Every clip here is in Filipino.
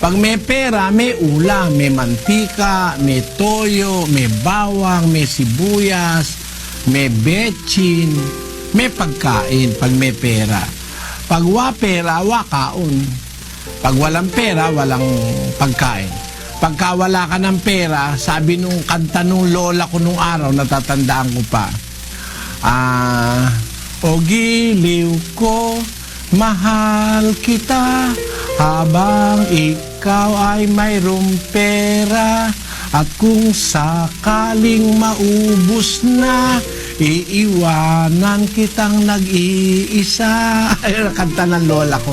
Pag may pera, may ulam, may mantika, may toyo, may bawang, may sibuyas, may betchin, may pagkain pag may pera. Pag wa pera, wa kaon. Pag walang pera, walang pagkain. Pagka wala ka ng pera, sabi nung kanta nung lola ko nung araw, natatandaan ko pa, Ah, o giliw ko, mahal kita, habang ikaw ay mayroong pera, at kung sakaling maubos na, iiwanan kitang nag-iisa. Ay, kanta ng lola ko.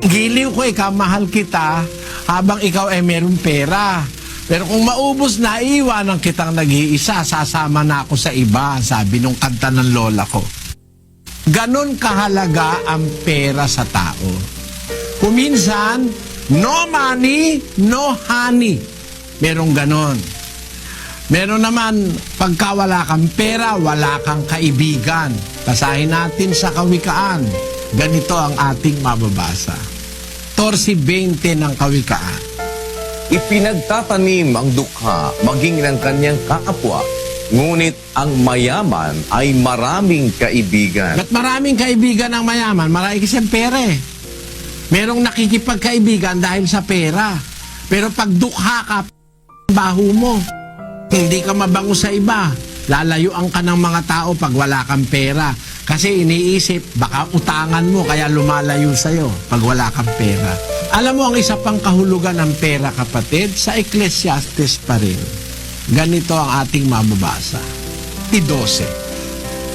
Giliw ko, ikaw, mahal kita, habang ikaw ay mayroong pera. Pero kung maubos na, iiwanan kitang nag-iisa, sasama na ako sa iba, sabi nung kanta ng lola ko. Ganon kahalaga ang pera sa tao. Kuminsan, no money, no honey. Merong ganon. Meron naman, pagka wala kang pera, wala kang kaibigan. Basahin natin sa kawikaan. Ganito ang ating mababasa. 14.20 ng kawikaan. Ipinagtatanim ang dukha maging ng kanyang kapwa, ngunit ang mayaman ay maraming kaibigan. Ba't maraming kaibigan ang mayaman? Marami kasi ang pera eh. Merong nakikipagkaibigan dahil sa pera. Pero pag dukha ka, baho mo. Hindi ka mabango sa iba. Lalayuan ka ng mga tao pag wala kang pera. Kasi iniisip, baka utangan mo kaya lumalayo sa'yo pag wala kang pera. Alam mo ang isa pang kahulugan ng pera kapatid, sa Ecclesiastes pa rin. Ganito ang ating mababasa. I-12.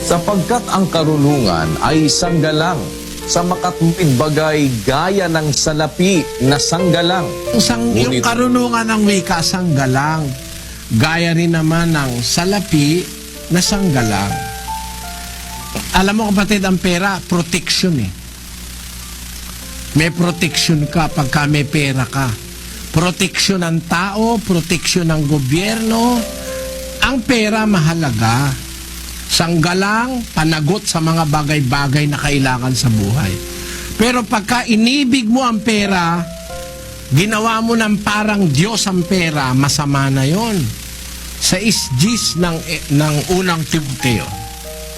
Sapagkat ang karunungan ay sanggalang, sa makatuwid bagay gaya ng salapi na sanggalang. Sang, yung Ngunit- karunungan ng wika sanggalang. Gaya rin naman ng salapi na sanggalang. Alam mo kapatid, ang pera, protection eh. May protection ka pagka may pera ka. Protection ng tao, protection ng gobyerno. Ang pera mahalaga. Sanggalang, panagot sa mga bagay-bagay na kailangan sa buhay. Pero pagka inibig mo ang pera, ginawa mo ng parang Diyos ang pera, masama na yon. Sa isjis ng, eh, ng unang Timoteo.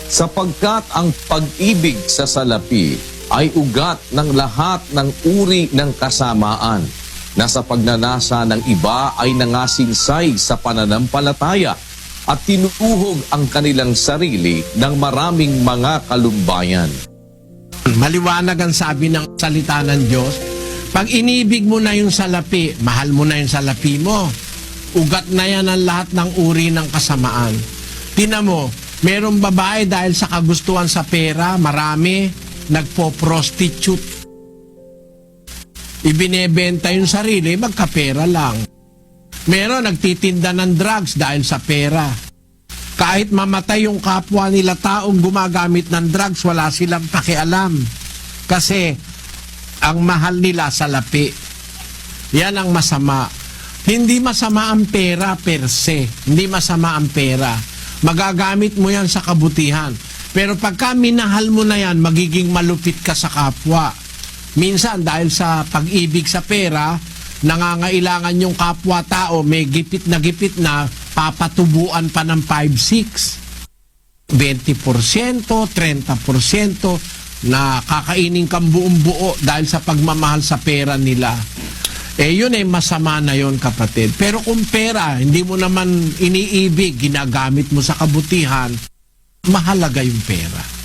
Sapagkat ang pag-ibig sa salapi ay ugat ng lahat ng uri ng kasamaan na sa pagnanasa ng iba ay nangasinsay sa pananampalataya at tinutuhog ang kanilang sarili ng maraming mga kalumbayan. Maliwanag ang sabi ng salita ng Diyos. Pag inibig mo na yung salapi, mahal mo na yung salapi mo. Ugat na yan ang lahat ng uri ng kasamaan. Tina mo, merong babae dahil sa kagustuhan sa pera, marami, nagpo-prostitute. Ibinebenta yung sarili, magkapera lang. Meron nagtitinda ng drugs dahil sa pera. Kahit mamatay yung kapwa nila taong gumagamit ng drugs, wala silang pakialam. Kasi ang mahal nila sa lapi. Yan ang masama. Hindi masama ang pera per se. Hindi masama ang pera. Magagamit mo yan sa kabutihan. Pero pagka minahal mo na yan, magiging malupit ka sa kapwa. Minsan dahil sa pag-ibig sa pera, nangangailangan yung kapwa-tao, may gipit na gipit na, papatubuan pa ng 5-6. 20%, 30% na kakainin kang buong buo dahil sa pagmamahal sa pera nila. Eh yun ay masama na yon kapatid. Pero kung pera, hindi mo naman iniibig, ginagamit mo sa kabutihan, mahalaga yung pera.